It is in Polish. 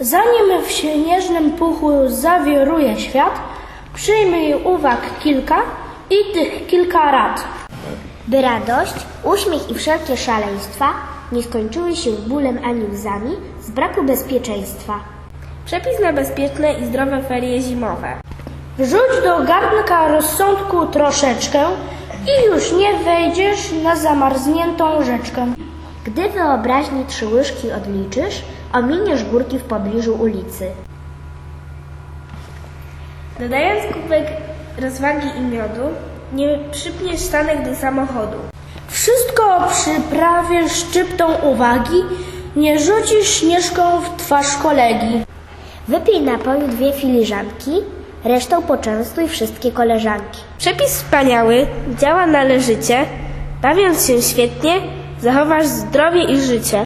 Zanim w śnieżnym puchu zawiruje świat, przyjmij uwag kilka i tych kilka rad. By radość, uśmiech i wszelkie szaleństwa nie skończyły się bólem ani łzami z braku bezpieczeństwa. Przepis na bezpieczne i zdrowe ferie zimowe. Wrzuć do garnka rozsądku troszeczkę i już nie wejdziesz na zamarzniętą rzeczkę. Gdy wyobraźni trzy łyżki odliczysz, ominiesz górki w pobliżu ulicy. Dodając kubek rozwagi i miodu, nie przypniesz stanek do samochodu. Wszystko przyprawię szczyptą uwagi, nie rzucisz śnieżką w twarz kolegi. Wypij napoju dwie filiżanki, resztą poczęstuj wszystkie koleżanki. Przepis wspaniały, działa należycie, bawiąc się świetnie, zachowasz zdrowie i życie.